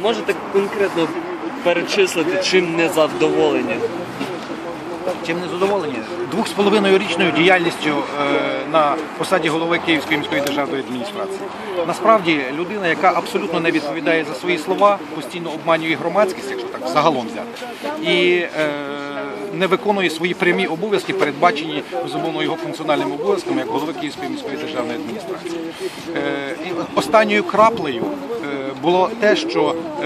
Можете конкретно перечислити, чим не задоволені? Чим не задоволені? Двох з половиною річною діяльністю е, на посаді голови Київської міської державної адміністрації. Насправді людина, яка абсолютно не відповідає за свої слова, постійно обманює громадськість, якщо так загалом взяти, і е, не виконує свої прямі обов'язки, передбачені безумовно його функціональними обов'язками як голови Київської міської державної адміністрації. Е, і останньою краплею було те, що е,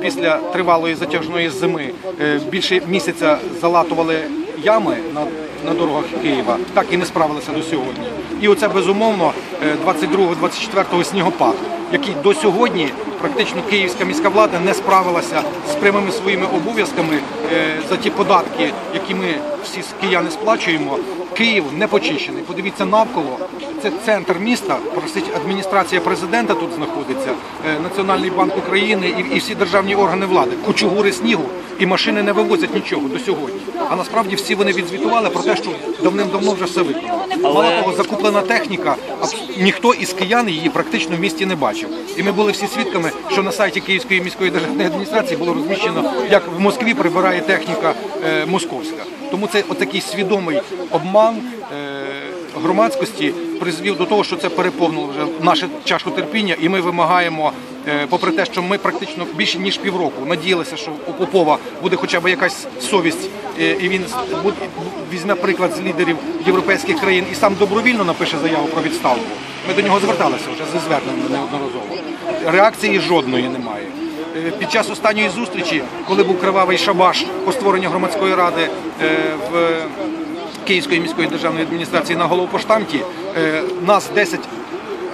після тривалої затяжної зими е, більше місяця залатували ями на, на дорогах Києва, так і не справилися до сьогодні. І оце безумовно е, 22-24 снігопад, який до сьогодні практично київська міська влада не справилася з прямими своїми обов'язками е, за ті податки, які ми всі кияни сплачуємо. Київ не почищений. Подивіться навколо. Це центр міста. Просить адміністрація президента тут знаходиться, е, Національний банк України і, і всі державні органи влади. Кучугури снігу і машини не вивозять нічого до сьогодні. А насправді всі вони відзвітували про те, що давним-давно вже все виконано. Мало того, закуплена техніка, ніхто із киян її практично в місті не бачив. І ми були всі свідками, що на сайті Київської міської державної адміністрації було розміщено, як в Москві прибирає техніка е, московська. Тому це отакий свідомий обман е, громадськості призвів до того, що це переповнило вже нашу чашку терпіння, і ми вимагаємо, е, попри те, що ми практично більше ніж півроку надіялися, що у Попова буде хоча б якась совість, е, і він візьме приклад з лідерів європейських країн і сам добровільно напише заяву про відставку. Ми до нього зверталися вже зі зверненням неодноразово. Реакції жодної немає. Е, Під час останньої зустрічі, коли був кривавий шабаш по створенню громадської ради в Київської міської державної адміністрації на головпоштамті, е, нас 10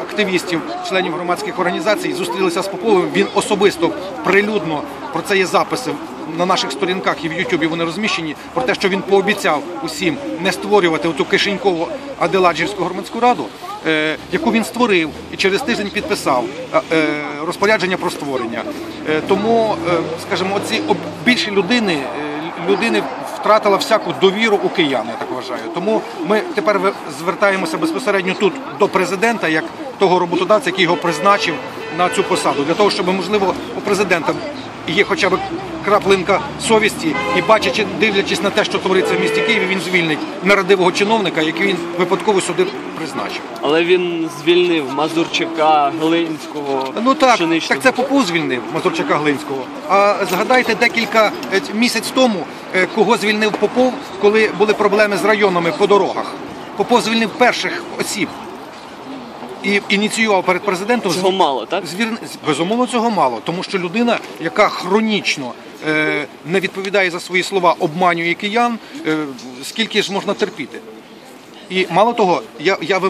активістів, членів громадських організацій зустрілися з Поповим. Він особисто прилюдно про це є записи на наших сторінках і в Ютубі вони розміщені. Про те, що він пообіцяв усім не створювати оту кишенькову Аделаджівську громадську раду, е, яку він створив і через тиждень підписав е, розпорядження про створення. Тому, скажімо, оці більше людини, людини втратила всяку довіру у киян, я так вважаю. Тому ми тепер звертаємося безпосередньо тут до президента, як того роботодавця, який його призначив на цю посаду, для того, щоб можливо у президента є хоча б краплинка совісті, і бачачи, дивлячись на те, що твориться в місті Києві, він звільнить нерадивого чиновника, який він випадково сюди призначив. Але він звільнив Мазурчика, Глинського, Ну так, Пшеничного. так це Попов звільнив Мазурчака Глинського. А згадайте декілька е, місяць тому, е, кого звільнив Попов, коли були проблеми з районами по дорогах. Попов звільнив перших осіб і ініціював перед президентом Цього мало, так? Звір... Безумовно, цього мало, тому що людина, яка хронічно е, не відповідає за свої слова, обманює киян, е, скільки ж можна терпіти. І мало того, я, я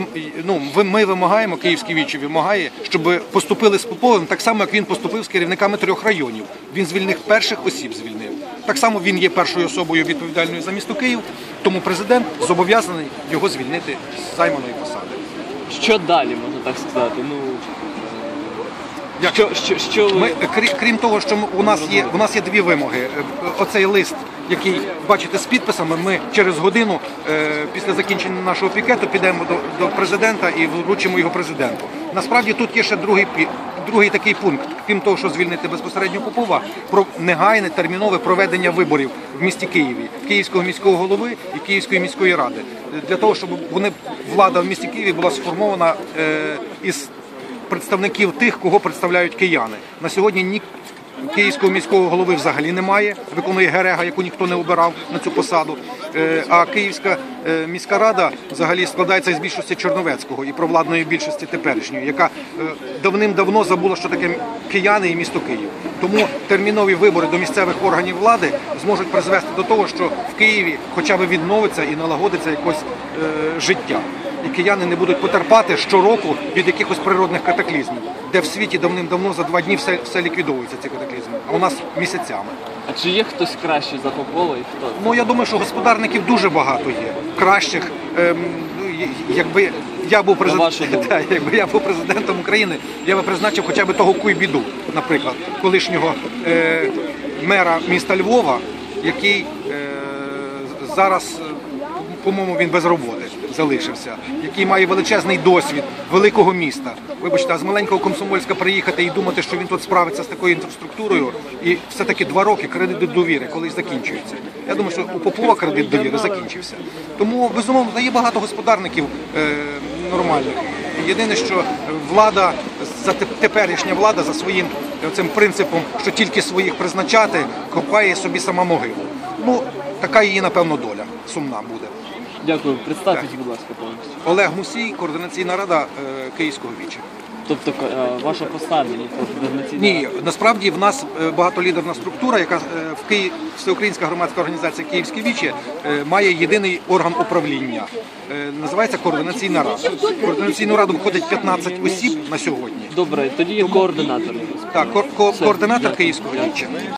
ну, ми вимагаємо, Київський вічі вимагає, щоб поступили з Поповим так само, як він поступив з керівниками трьох районів. Він звільнив перших осіб, звільнив. Так само він є першою особою відповідальною за місто Київ, тому президент зобов'язаний його звільнити з займаної посади. Що далі, можна так сказати? Ну, Як? що, що, що ви... Ми, крім, крім того, що ми- у нас є у нас є дві вимоги. Е, Оцей лист, який бачите з підписами, ми через годину е, після закінчення нашого пікету підемо до, до президента і вручимо його президенту. Насправді тут є ще другий пі- другий такий пункт, крім того, що звільнити безпосередньо Попова, про негайне термінове проведення виборів в місті Києві, Київського міського голови і Київської міської ради, для того, щоб вони влада в місті Києві була сформована е, із представників тих, кого представляють кияни. На сьогодні ні київського міського голови взагалі немає. Виконує Герега, яку ніхто не обирав на цю посаду. Е, А Київська е, міська рада взагалі складається із більшості Чорновецького і провладної більшості теперішньої, яка е, давним-давно забула, що таке кияни і місто Київ. Тому термінові вибори до місцевих органів влади зможуть призвести до того, що в Києві хоча б відновиться і налагодиться якось життя і кияни не будуть потерпати щороку від якихось природних катаклізмів, де в світі давним-давно за два дні все, все ліквідовується, ці катаклізми, а у нас місяцями. А чи є хтось кращий за Попова і хто? Ну я думаю, що господарників дуже багато є. Кращих, ем, ну, якби я був На вашу президентом, якби я був президентом України, я би призначив хоча б того Куйбіду, наприклад, колишнього е, мера міста Львова, який е, зараз, е, по-моєму, він без роботи. Залишився, який має величезний досвід великого міста. Вибачте, а з маленького Комсомольська приїхати і думати, що він тут справиться з такою інфраструктурою, і все-таки два роки кредит довіри колись закінчується. Я думаю, що у Попова кредит довіри закінчився. Тому безумовно є багато господарників е, нормальних. Єдине, що влада за теперішня влада за своїм цим принципом, що тільки своїх призначати, копає собі сама могилу. Ну така її напевно доля сумна буде. Дякую. Представтесь, будь ласка, повністю. Олег Мусій, координаційна рада е, Київського віча. Тобто е, ваша посада, ні, координаційна Ні, насправді в нас е, багатолідерна структура, яка е, в Києві Всеукраїнська громадська організація Київське віче е, має єдиний орган управління. Е, Називається координаційна рада. В координаційну раду входить 15 осіб на сьогодні. Добре, тоді є координатор. Так, ко- ко- координатор Київського віча.